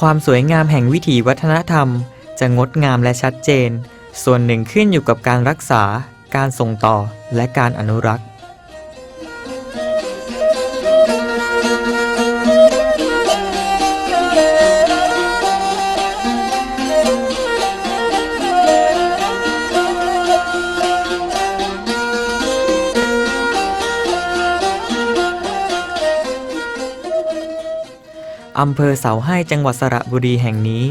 ความสวยงามแห่งวิถีวัฒนธรรม จะงดงามและชัดเจน ส่วนหนึ่งขึ้นอยู่กับการรักษา การส่งต่อ และการอนุรักษ์ อำเภอเสาให้จังหวัดสระบุรีแห่งนี้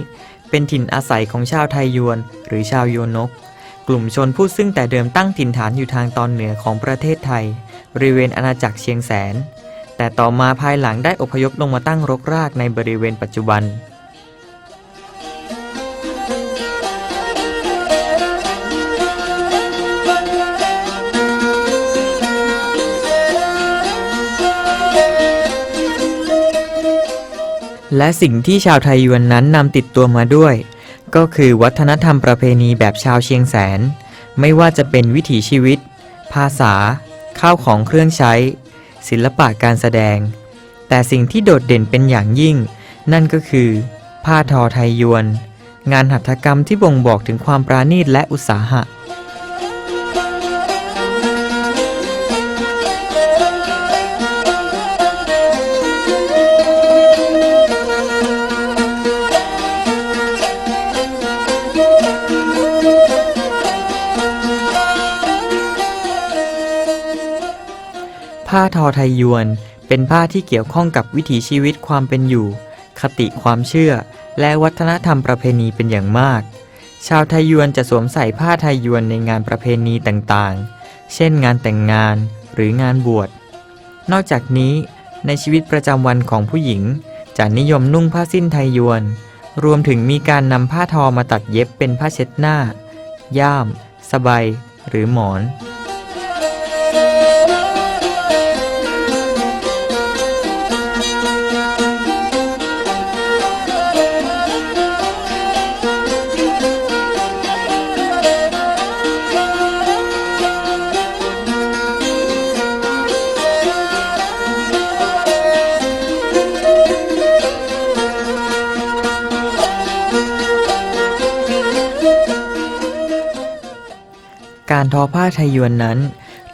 เป็นถิ่นอาศัยของชาวไทยยวน หรือชาวโยนก กลุ่มชนผู้ซึ่งแต่เดิมตั้งถิ่นฐานอยู่ทางตอนเหนือของประเทศไทย บริเวณอาณาจักรเชียงแสน แต่ต่อมาภายหลังได้อพยพลงมาตั้งรกรากในบริเวณปัจจุบัน และสิ่งที่ชาวไทยยวนนั้นนำติดตัวมาด้วย ก็คือวัฒนธรรมประเพณีแบบชาวเชียงแสน ไม่ว่าจะเป็นวิถีชีวิต ภาษา ข้าวของเครื่องใช้ ศิลปะการแสดง แต่สิ่งที่โดดเด่นเป็นอย่างยิ่ง นั่นก็คือ ผ้าทอไทยยวน งานหัตถกรรมที่บ่งบอกถึงความปราณีตและอุตสาหะ ผ้าทอไทยยวน เป็นผ้าที่เกี่ยวข้องกับวิถีชีวิตความเป็นอยู่ คติความเชื่อ และวัฒนธรรมประเพณีเป็นอย่างมาก ชาวไทยยวนจะสวมใส่ผ้าไทยยวนในงานประเพณีต่างๆ เช่นงานแต่งงานหรืองานบวช นอกจากนี้ ในชีวิตประจำวันของผู้หญิง จะนิยมนุ่งผ้าสิ้นไทยยวน รวมถึงมีการนำผ้าทอมาตัดเย็บเป็นผ้าเช็ดหน้า ย่าม สบาย หรือหมอน การทอผ้าไทยยวนนั้น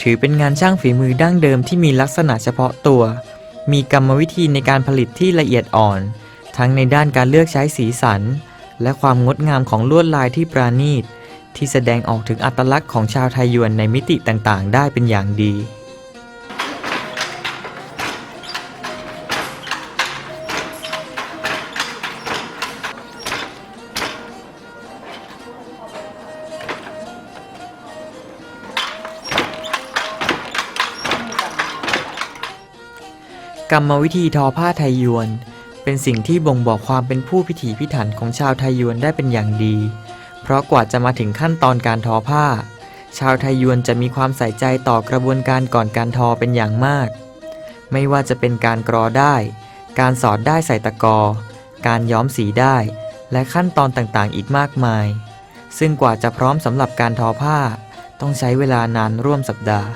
ถือเป็นงานช่างฝีมือดั้งเดิมที่มีลักษณะเฉพาะตัว มีกรรมวิธีในการผลิตที่ละเอียดอ่อน ทั้งในด้านการเลือกใช้สีสัน และความงดงามของลวดลายที่ปราณีต ที่แสดงออกถึงอัตลักษณ์ของชาวไทยยวนในมิติต่างๆ ได้เป็นอย่างดี กรรมวิธีทอผ้าไทยยวน เป็นสิ่งที่บ่งบอกความเป็นผู้พิถีพิถันของชาวไทยยวนได้เป็นอย่างดี เพราะกว่าจะมาถึงขั้นตอนการทอผ้า ชาวไทยยวนจะมีความใส่ใจต่อกระบวนการก่อนการทอเป็นอย่างมาก ไม่ว่าจะเป็นการกรอได้ การสอดได้ใส่ตะกอ การย้อมสีได้ และขั้นตอนต่างๆ อีกมากมาย ซึ่งกว่าจะพร้อมสำหรับการทอผ้า ต้องใช้เวลานานร่วมสัปดาห์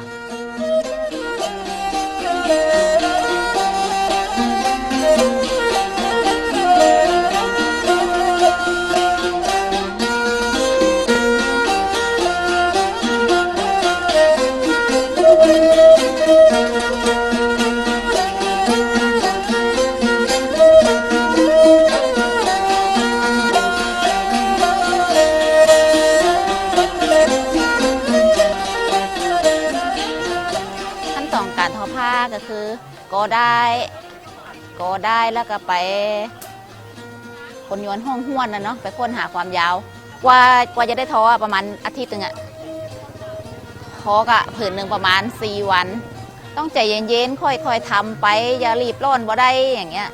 การทอผ้าก็คือก็ได้ก็ได้แล้วก็ไป คนโยนห้องห้วนนะเนาะไปค้นหาความยาวกว่ากว่าจะได้ทออประมาณอาทิตย์นึงอะทอกะผืนหนึ่งประมาณ 4 วัน ต้องใจเย็นๆค่อยๆทำไปอย่ารีบร้อนบ่ได้อย่างเงี้ย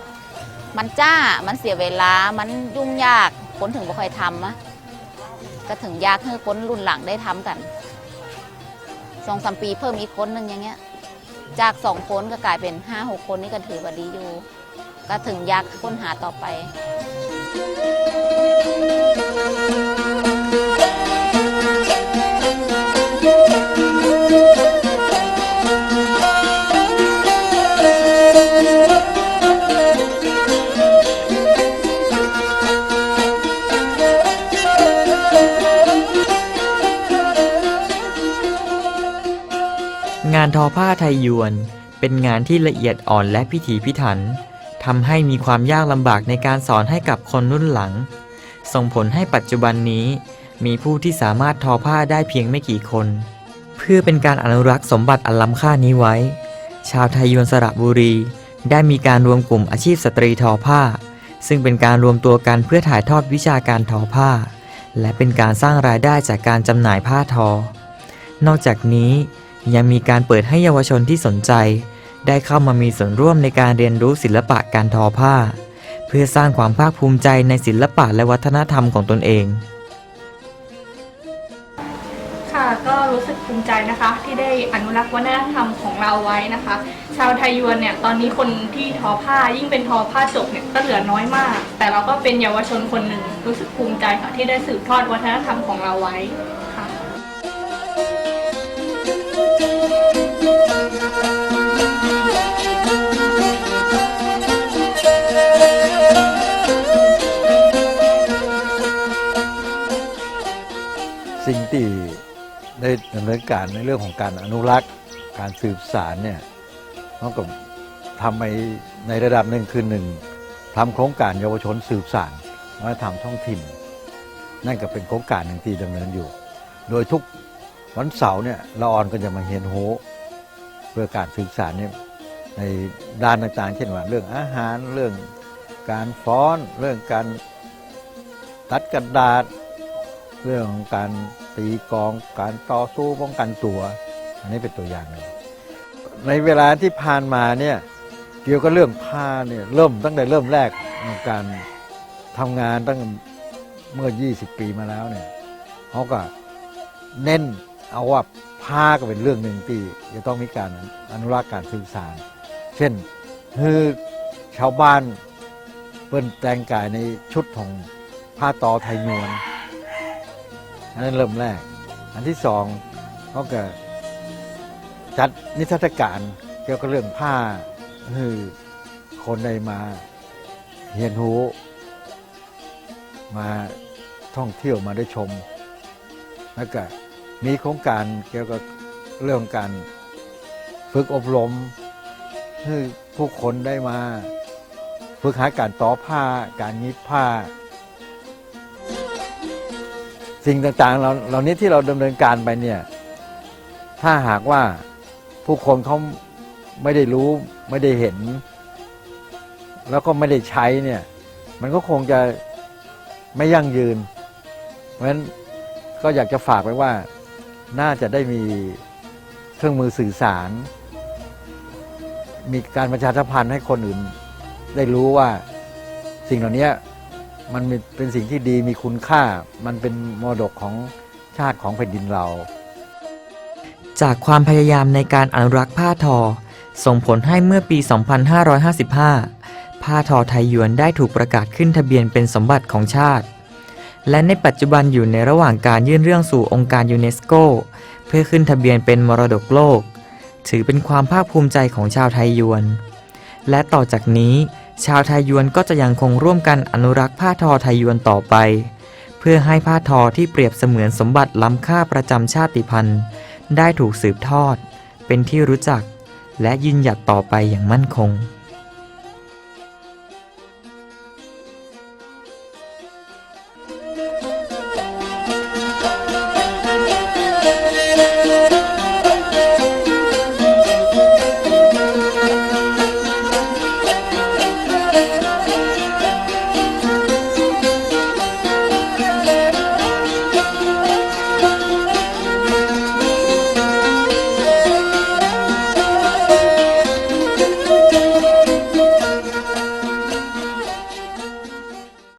มันจ้ามันเสียเวลามันยุ่งยากคนถึงบ่ค่อยทำอะก็ถึงยากให้คนรุ่นหลังได้ทำกันสองสามปีเพิ่มอีกคนหนึ่งอย่างเงี้ย จากสองคนก็กลายเป็นห้าหกคนนี่ก็ถือว่าดีอยู่ ก็ถึงยากค้นหาต่อไป งานทอผ้าไทยยวน เป็นงานที่ละเอียดอ่อนและพิถีพิถันทำให้มีความยากลำบากในการสอนให้กับคนรุ่นหลัง ส่งผลให้ปัจจุบันนี้ มีผู้ที่สามารถทอผ้าได้เพียงไม่กี่คน เพื่อเป็นการอนุรักษ์สมบัติอันล้ำค่านี้ไว้ ชาวไทยยวนสระบุรี ได้มีการรวมกลุ่มอาชีพสตรีทอผ้า ซึ่งเป็นการรวมตัวกันเพื่อถ่ายทอดวิชาการทอผ้า และเป็นการสร้างรายได้จากการจำหน่ายผ้าทอ นอกจากนี้ ยังมีการเปิดให้เยาวชนที่สนใจ ได้เข้ามามีส่วนร่วมในการเรียนรู้ศิลปะการทอผ้า เพื่อสร้างความภาคภูมิใจในศิลปะและวัฒนธรรมของตนเอง ค่ะก็รู้สึกภูมิใจนะคะที่ได้อนุรักษ์วัฒนธรรมของเราไว้นะคะ ชาวไทยยวนเนี่ยตอนนี้คนที่ทอผ้ายิ่งเป็นทอผ้าจกเนี่ยก็เหลือน้อยมาก แต่เราก็เป็นเยาวชนคนหนึ่งรู้สึกภูมิใจค่ะที่ได้สืบทอดวัฒนธรรมของเราไว้ สิ่งที่ได้ดำเนินการในเรื่องของการอนุรักษ์ การสืบสารเนี่ยมันก็ทำไปในระดับหนึ่งคือหนึ่งทำโครงการเยาวชนสืบสารวัฒนธรรมท้องถิ่น นั่นก็เป็นโครงการหนึ่งที่ดำเนินอยู่ โดยทุก วันเสาร์เนี่ยละออนก็จะมาเฮียนโฮเพื่อการสืบสารเนี่ยในด้านต่างๆ เช่นว่า เรื่องอาหารเรื่องการฟ้อน เรื่องการตัดกระดาษ เรื่องของการตีกอง การต่อสู้ป้องกันตัว อันนี้เป็นตัวอย่างหนึ่งในเวลาที่ผ่านมาเนี่ยเกี่ยวกับเรื่องผ้าเนี่ยเริ่มตั้งแต่เริ่มแรกของการทำงานตั้งเมื่อ 20 ปีมาแล้วเนี่ยเขาก็เน้น เอาว่าผ้าก็เป็นเรื่องหนึ่งที่จะต้องมีการอนุรักษ์การสื่อสาร เช่นคือชาวบ้านเปิ้นแต่งกายในชุดของผ้าตอไทยยวนอันนั้นเริ่มแรก อันที่สองเขาก็จัดนิทรรศการเกี่ยวกับเรื่องผ้าคือคนได้มาเรียนรู้มาท่องเที่ยวมาได้ชมแล้วก็ มีโครงการเกี่ยวกับเรื่องการฝึกอบรมให้ผู้คนได้มาฝึกหาการต่อผ้า การยิบผ้า สิ่งต่างๆเราเหล่านี้ที่เราดำเนินการไปเนี่ยถ้าหากว่าผู้คนเขาไม่ได้รู้ไม่ได้เห็น แล้วก็ไม่ได้ใช้เนี่ย มันก็คงจะไม่ยั่งยืน เพราะฉะนั้นก็อยากจะฝากไว้ว่า น่าจะได้มีเครื่องมือสื่อสาร มีการประชาสัมพันธ์ให้คนอื่น ได้รู้ว่าสิ่งเหล่านี้มันเป็นสิ่งที่ดีมีคุณค่า มันเป็นมรดกของชาติของแผ่นดินเรา จากความพยายามในการอนุรักษ์ผ้าทอ ส่งผลให้เมื่อปี 2555 ผ้าทอไทยยวนได้ถูกประกาศขึ้นทะเบียนเป็นสมบัติของชาติ และในปัจจุบันอยู่ในระหว่างการยื่นเรื่องสู่องค์การยูเนสโก เพื่อขึ้นทะเบียนเป็นมรดกโลก ถือเป็นความภาคภูมิใจของชาวไทยยวน และต่อจากนี้ ชาวไทยยวนก็จะยังคงร่วมกันอนุรักษ์ผ้าทอไทยยวนต่อไป เพื่อให้ผ้าทอที่เปรียบเสมือนสมบัติล้ำค่าประจำชาติพันธุ์ ได้ถูกสืบทอด เป็นที่รู้จัก และยืนหยัดต่อไปอย่างมั่นคง